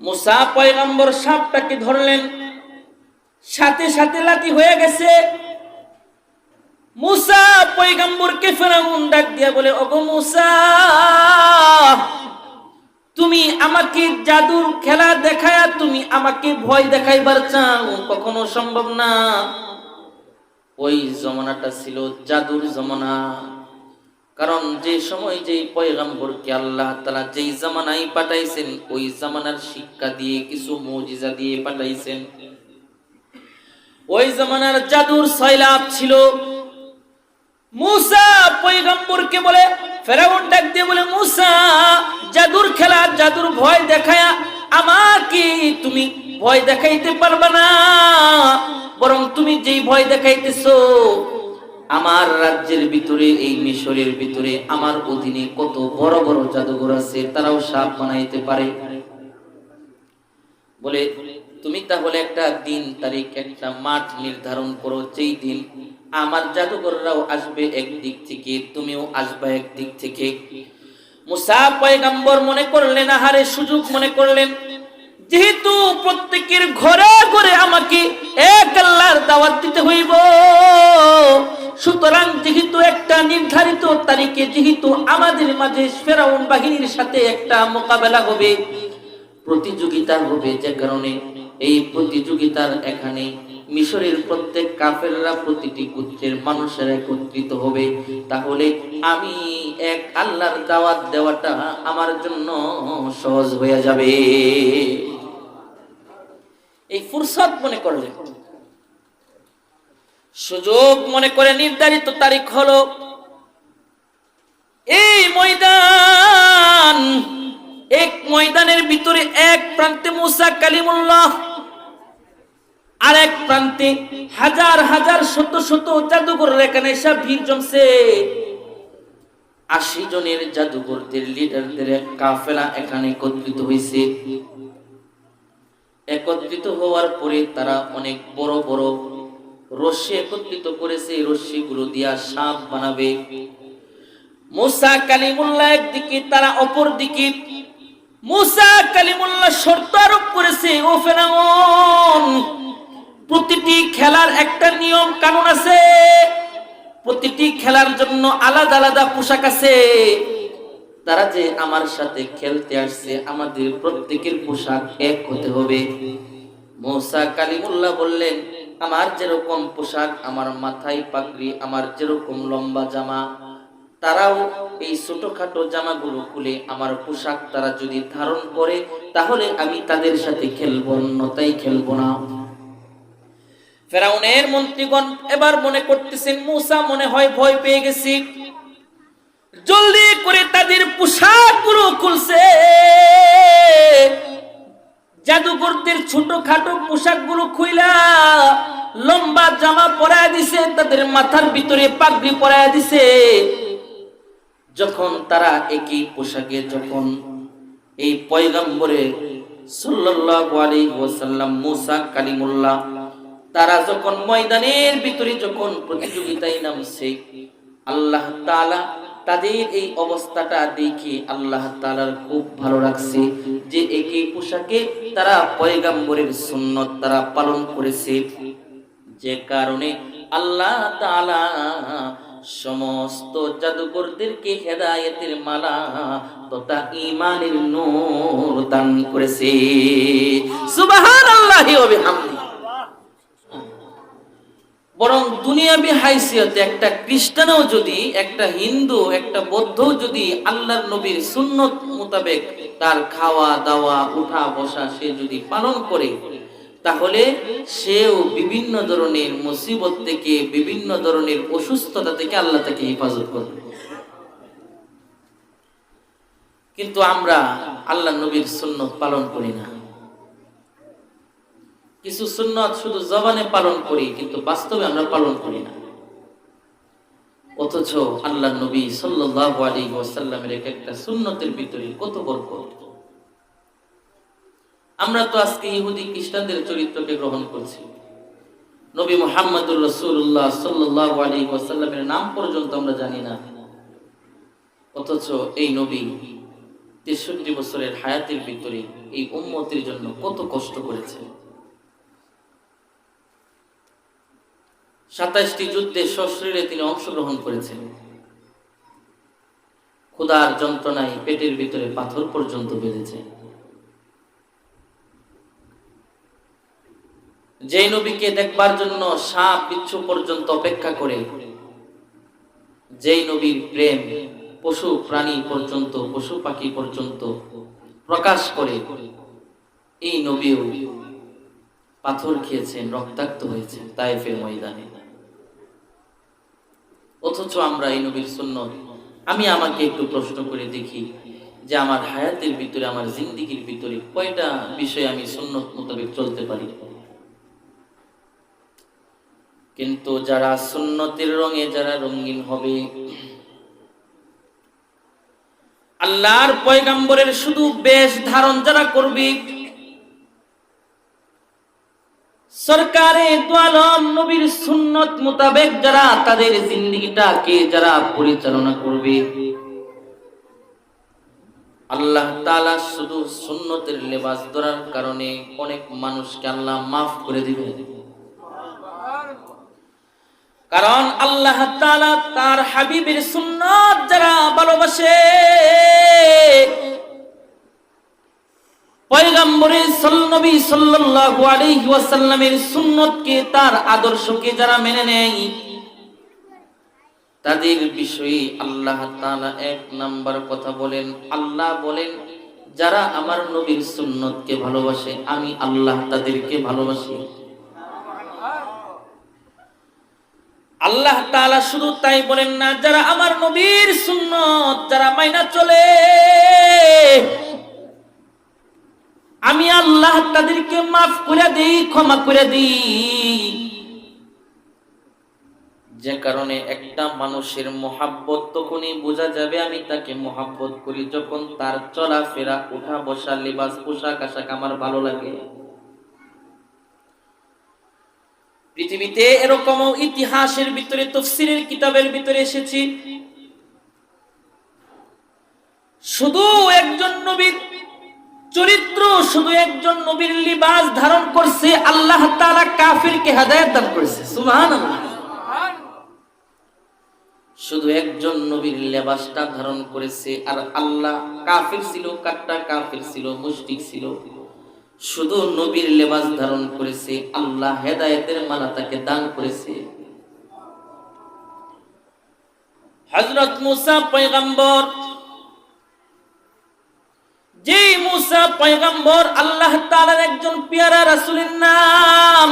মুসা পয়গম্বর সাপটাকে ধরলেন? সাথে সাথে লাতি হয়ে গেছে। মুসা পয়গম্বরকে ফেরাউন ডাক দিয়া বলে, ওগো মুসা, তুমি আমাকে জাদুর খেলা দেখায়া তুমি আমাকে ভয় দেখাইবার চাও? কখনো সম্ভব না। ওই জমানাটা ছিল জাদুর জমানা। কারণ যে সময় যে পয়গাম্বরকে আল্লাহ তালা যেই জামানায় পাঠাইছেন, ওই জামানার শিক্ষা দিয়ে, কিছু মজিজা দিয়ে পাঠাইছেন। ওই জামানার জাদুর সয়লাভ ছিল। বলে দিয়ে বলে জাদুর খেলা, জাদুর ভয় দেখায়া আমাকে তুমি ভয় দেখাইতে পারবে না। বরং তুমি যেই ভয় দেখাইতেছো আমার রাজ্যের ভিতরে, এই মিশরের ভিতরে আমার অধীনে কত বড় বড় জাদুঘর আছে তারাও সাপ বানাইতে পারে। বলে, তুমি তাহলে একটা দিন, তারিখ, একটা মাঠ নির্ধারণ করো, যেই দিন আমার জাদুঘররাও আসবে একদিক থেকে, তুমিও আসবে একদিক থেকে। মুসা পয়গাম্বর মনে করলেন, আহারে, সুযোগ মনে করলেন। যেহেতু প্রত্যেকের ঘরে ঘরে আমাকে এক আল্লাহর দাওয়াত দিতে হইব সুতরাং যেহেতু একটা নির্ধারিত তারিখে, যেহেতু আমাদের মাঝে ফেরাউন বাহিনীর সাথে একটা মোকাবেলা হবে, প্রতিযোগিতা হবে যে কারণে এই প্রতিযোগিতার এখানে মিশরের প্রত্যেক কাফেররা প্রতিটি গোত্রের মানুষের একত্রিত হবে। তাহলে আমি এক আল্লাহর দাওয়াত দেওয়াটা আমার জন্য সহজ হয়ে যাবে। এই ফুরসত মনে করলেন। সুযোগ মনে করে নির্ধারিত তারিখ হলো এই ময়দান, এক ময়দানের ভিতরে এক প্রান্তে মুসা কালিমুল্লাহ, আর এক প্রান্তে হাজার হাজার শত শত জাদুঘর এখানে সব ভিড় জমছে। আশি জনের জাদুঘরদের লিডারদের এক কাফেলা এখানে একত্রিত হয়েছে। একত্রিত হওয়ার পরে তারা অনেক বড় বড় রশ্মি একত্রিত করেছে এই রশ্মিগুলো দিয়া সাপ বানাবে। মুসা কালিমুল্লাহ একদিকে, তারা অপর দিকে। মুসা কালিমুল্লাহ শর্ত আরোপ করেছে, ও ফেরাউন, প্রতিটি খেলার একটা নিয়ম কানুন আছে। প্রতিটি খেলার জন্য আলাদা আলাদা পোশাক আছে। তারা যে আমার সাথে খেলতে আসছে, আমাদের প্রত্যেকের পোশাক এক হতে হবে। মৌসা কালিমুল্লাহ বললেন আমার যেরকম পোশাক, আমার মাথায় পাগড়ি, আমার যেরকম লম্বা জামা, তারাও এই ছোটখাটো জামাগুলো খুলে আমার পোশাক তারা যদি ধারণ করে, তাহলে আমি তাদের সাথে খেলব অন্যতাই খেলব না। ফেরাউনের মন্ত্রীগণ এবার মনে করতেছেন, মুসা মনে হয় ভয় পেয়ে গেছি। জলদি করে তাদের পোশাকগুলো খুলছে। জাদুকরদের ছোট খাটো পোশাকগুলো খুইলা লম্বা জামা পরায় দিছে, তাদের মাথার ভিতরে পাগড়ি পরায় দিছে। যখন তারা একই পোশাকে যখন এই পয়গম্বরে সাল্লাল্লাহু আলাইহি ওয়াসাল্লাম মুসা কালিমুল্লাহ, তারা যখন ময়দানের ভিতরে যখন প্রতিযোগিতায় নামছে, আল্লাহ তাআলা তাদের এই অবস্থাটা দেখে আল্লাহ তাআলার খুব ভালো লাগছে যে একই পোশাকে তারা পয়গম্বরের সুন্নত তারা পালন করেছে। যে কারণে আল্লাহ তাআলা সমস্ত জাদুকরদেরকে হেদায়েতের মালা তথা ইমানের নূর দান করেছে। সুবহানাল্লাহি আল্লাহ বরং দুনিয়াবি হাইসিয়তে একটা খ্রিস্টানও যদি, একটা হিন্দু, একটা বৌদ্ধ যদি আল্লাহর নবীর সুন্নত মোতাবেক তার খাওয়া, দাওয়া, উঠা, বসা সে যদি পালন করে, তাহলে সেও বিভিন্ন ধরনের মুসিবত থেকে, বিভিন্ন ধরনের অসুস্থতা থেকে আল্লাহ তাকে হেফাজত করবে। কিন্তু আমরা আল্লাহ নবীর সুন্নত পালন করি না। কিছু সুন্নত শুধু জবানে পালন করি, কিন্তু বাস্তবে আমরা পালন করি না। অথচ আল্লাহ নবী সাল্লাল্লাহু আলাইহি ওয়াসাল্লামের এক একটা সুন্নতের ভিতরে কত বরকত আমরা তো আজকে ইহুদি খ্রিস্টানদের চরিত্রকে গ্রহণ করছি। নবী মুহাম্মদুর রাসূলুল্লাহ সাল্লাল্লাহু আলাইহি ওয়াসাল্লামের নাম পর্যন্ত আমরা জানি না। অথচ এই নবী তেষট্টি বছরের হায়াতের ভিতরে এই উম্মতের জন্য কত কষ্ট করেছে সাতাইশটি যুদ্ধে সশরীরে তিনি অংশগ্রহণ করেছেন। ক্ষুধার যন্ত্রণায় পেটের ভিতরে পাথর পর্যন্ত বেঁধেছে। যেই নবীকে দেখবার জন্য সাপ বিচ্ছু পর্যন্ত অপেক্ষা করে, যেই নবীর প্রেম পশু প্রাণী পর্যন্ত, পশু পাখি পর্যন্ত প্রকাশ করে, এই নবীও পাথর খেয়েছেন, রক্তাক্ত হয়েছেন তাইফের ময়দানে। অথচ আমরা এই নবীর সুন্নত। আমি আমাকে একটু প্রশ্ন করে দেখি যে আমার হায়াতের ভিতরে, আমার জিন্দিগির ভিতরে কয়টা বিষয় আমি সুন্নত মোতাবেক চলতে পারি? কিন্তু যারা সুন্নতের রঙে যারা রঙিন হবে, আল্লাহর পয়গাম্বরের শুধু বেশ ধারণ যারা করবে সরকারে দোয়ালম নবীর সুন্নত মোতাবেক যারা তাদের জিন্দগিটাকে যারা পরিচালনা করবে? আল্লাহ তাআলা শুধু সুন্নতের লেবাস ধরার কারণে অনেক মানুষকে আল্লাহ মাফ করে দিবে। কারণ আল্লাহ তাআলা তার হাবিবের সুন্নত যারা ভালোবাসে তার আদর্শকে যারা মেনে নেয়, তাদের বিষয়ে আল্লাহ এক নাম্বার কথা বলেন। আল্লাহ বলেন, যারা আমার নবীর সুন্নতকে ভালোবাসে, আমি আল্লাহ তাদেরকে ভালোবাসি। আল্লাহ তাআলা শুধু তাই বলেন না, যারা আমার নবীর সুন্নত, যারা মাইনা চলে আমি আল্লাহ তাদেরকে মাফ করে দিই, ক্ষমা করে দিই। যে কারণে একটা মানুষের মোহাব্বত তখনই বোঝা যাবে, আমি তাকে মোহাব্বত করি যখন তার চলাফেরা উঠা বসা লেবাস, পোশাক আশাক আমার ভালো লাগে। পৃথিবীতে এরকম ইতিহাসের ভিতরে তফসিরের কিতাবের ভিতরে এসেছি। শুধু একজন নবীর চরিত্র শুধু একজন নবীর লিবাস ধারণ করছে, আল্লাহ তাআলা কাফিরকে হেদায়েত দান করেছে। সুবহানাল্লাহ। শুধু একজন নবীর লেবাসটা ধারণ করেছে, আর আল্লাহ কাফির ছিল, কাট্টা কাফির ছিল, মুশরিক ছিল। শুধু নবীর লেবাস ধারণ করেছে, আল্লাহ হেদায়েতের মালা তাকে দান করেছে। হযরত মুসা পয়গম্বর যে মুসা পয়গম্বর আল্লাহ তাআলার একজন পেয়ারা রাসূলের নাম।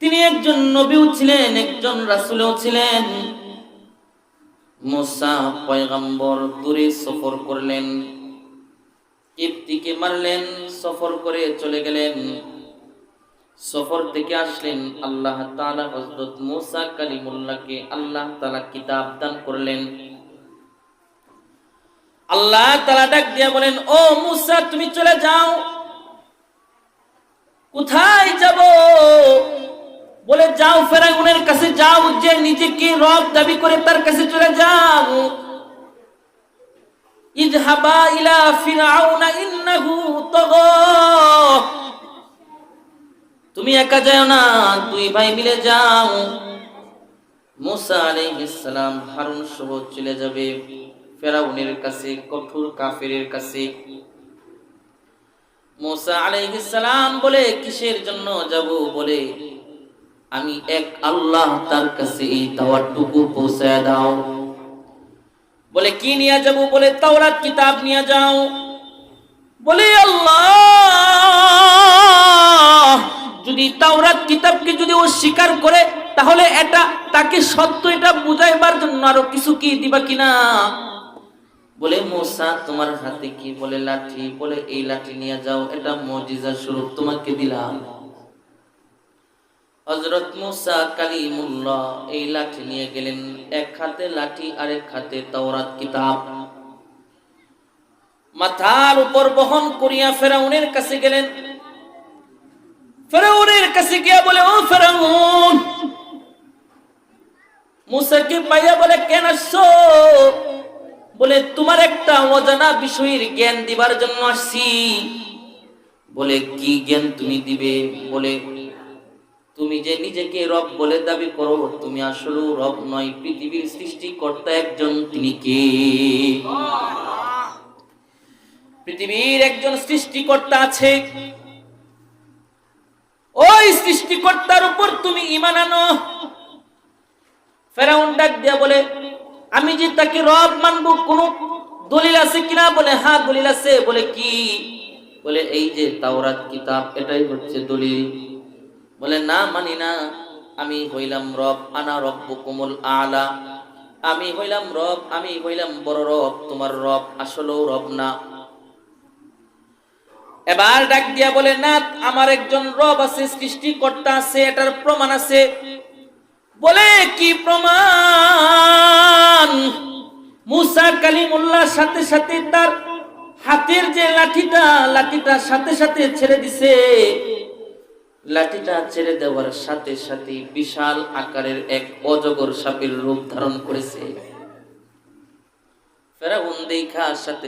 তিনি একজন নবীও ছিলেন, একজন রাসূলও ছিলেন। মুসা পয়গম্বর দূরে সফর করলেন কিপ্তিকে মারলেন, সফর করে চলে গেলেন। সফর থেকে আসলেন, আল্লাহ তাআলা হযরত মুসা কালিমুল্লাহকে আল্লাহ তাআলা কিতাব দান করলেন। আল্লাহ তালা ডাক দিয়া বলেন, ও মুসা, তুমি চলে যাও। কোথায় যাব? বলে, যাও ফেরাউনের কাছে, যাও যে নিজেকে রব দাবি করে তার কাছে চলে যাও। ইযহাবা ইলা ফিরআউনা ইন্নাহু তাগা। তুমি একা যাও না, দুই ভাই মিলে যাও। মুসা আলাইহিস সালাম হারুন সহ চলে যাবে। ফেরাউনের কাছে, কঠোর কাফেরের কাছে। মুসা আলাইহিস সালাম বলে, কিসের জন্য যাব? বলে, আমি এক আল্লাহ তার কাছে এই দাওয়াতটুকু পৌঁছায় দাও। বলে, কি নিয়ে যাব? বলে, তাওরাত কিতাব নিয়ে যাও। বলে, আল্লাহ, যদি তাওরাত কিতাবকে যদি ও স্বীকার করে, তাহলে এটা, তাকে সত্য এটা বুঝাইবার জন্য আরও কিছু কি দিবা কিনা? বলে, মোসা, তোমার হাতে কি? বলে, লাঠি। বলে, এই লাঠি নিয়ে যাও, এটা মজিজা স্বরূপ তোমাকে দিলাম। হজরত এই লাঠি নিয়ে গেলেন, এক হাতে লাঠি, আরেক হাতে তাওরাত কিতাব। মাথার উপর বহন করিয়া ফেরাউনের কাছে গেলেন। ফেরাউনের কাছে গিয়া বলে, ও ফেরাউন! মুসাকে পাইয়া বলে, কেন আসছো? বলে, তোমার একটা অজানা বিষয়ের জ্ঞান দিবার জন্য আসছি। বলে, কি জ্ঞান তুমি দিবে? বলে, তুমি যে নিজেকে রব বলে দাবি করো, তুমি আসলে রব নয়, পৃথিবীর সৃষ্টিকর্তা একজন। তিনি কে? পৃথিবীর একজন সৃষ্টিকর্তা আছে। ওই সৃষ্টিকর্তার উপর তুমি ইমান আনো। ফেরাউন ডাক দিয়া বলে আমি যে তাকে রব মানবো, কোন দলিল আছে কিনা? বলে হ্যাঁ দলিল আছে। বলে, কি? বলে, এই যে তাওরাত কিতাব, এটাই হচ্ছে দলিল। বলে, না মানি না, আমি হইলাম রব, আনা রব্ব কোমল আলা। আমি হইলাম রব, আমি হইলাম বড় রব, তোমার রব আসলেও রব না। এবার ডাক দিয়া বলে, না, আমার একজন রব আছে, সৃষ্টিকর্তা আছে, এটার প্রমাণ আছে। বলে, কি প্রমাণ? মুসা কালিমুল্লাহ সাথে সাথে তার হাতের যে লাঠিটা লাঠিটা সাথে সাথে ছেড়ে দিছে। লাঠিটা ছেড়ে দেওয়ার সাথে সাথে বিশাল আকারের এক অজগর সাপের রূপ ধারণ করেছে। দেখার সাথে